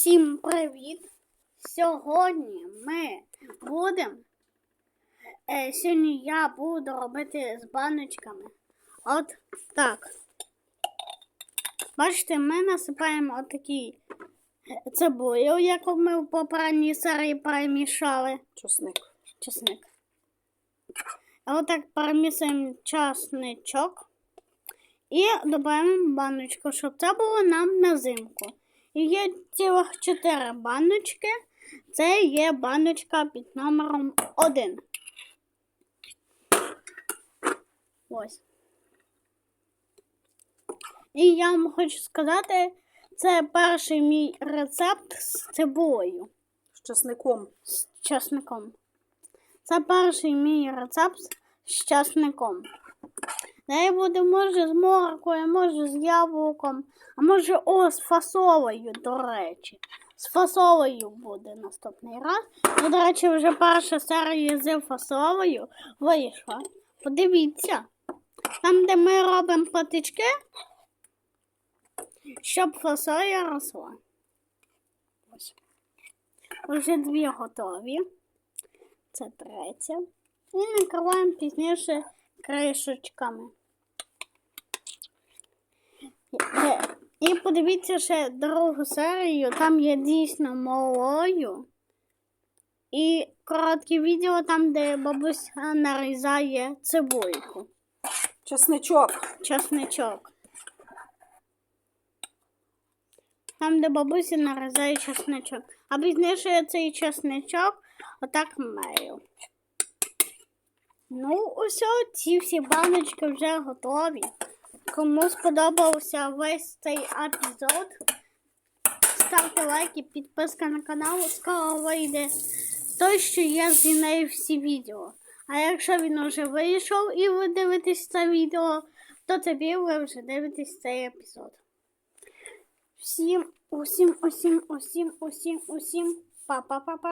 Усім привіт! Сьогодні ми будемо. Е, сьогодні я буду робити з баночками. От так. Бачите, ми насипаємо отакі цибулю, яку ми в попередній серії перемішали. Чесник. А отак перемісуємо часничок і додаємо баночку, щоб це було нам на зимку. Є цілих 4 баночки. Це є баночка під номером 1. Ось. І я вам хочу сказати, це перший мій рецепт з цибулею З часником. з часником. Це перший мій рецепт з часником. Далі буде може з моркою, може з яблуком, а може о, з фасолею, до речі. З фасолею буде наступний раз. Ну, до речі, вже перша серія з фасолею вийшла. Подивіться. Там, де ми робимо патички, щоб фасоля росла. Вже дві готові. Це третя. І накриваємо пізніше кришечками. Е, І подивіться ще другу серію, там є дійсно малою. І коротке відео там, де бабуся нарізає цибульку, Часничок. часничок. Там, де бабуся нарізає часничок. А пізніше я цей часничок отак мею. Ну, усе, ці всі баночки вже готові. Кому сподобався весь цей епізод, ставте лайки, підписка на канал, скоро вийде той, що я знімаю всі відео. А якщо він вже вийшов і ви дивитесь це відео, то тобі ви вже дивитесь цей епізод. Всім, усім, усім, усім, усім, усім, па-па-па-па.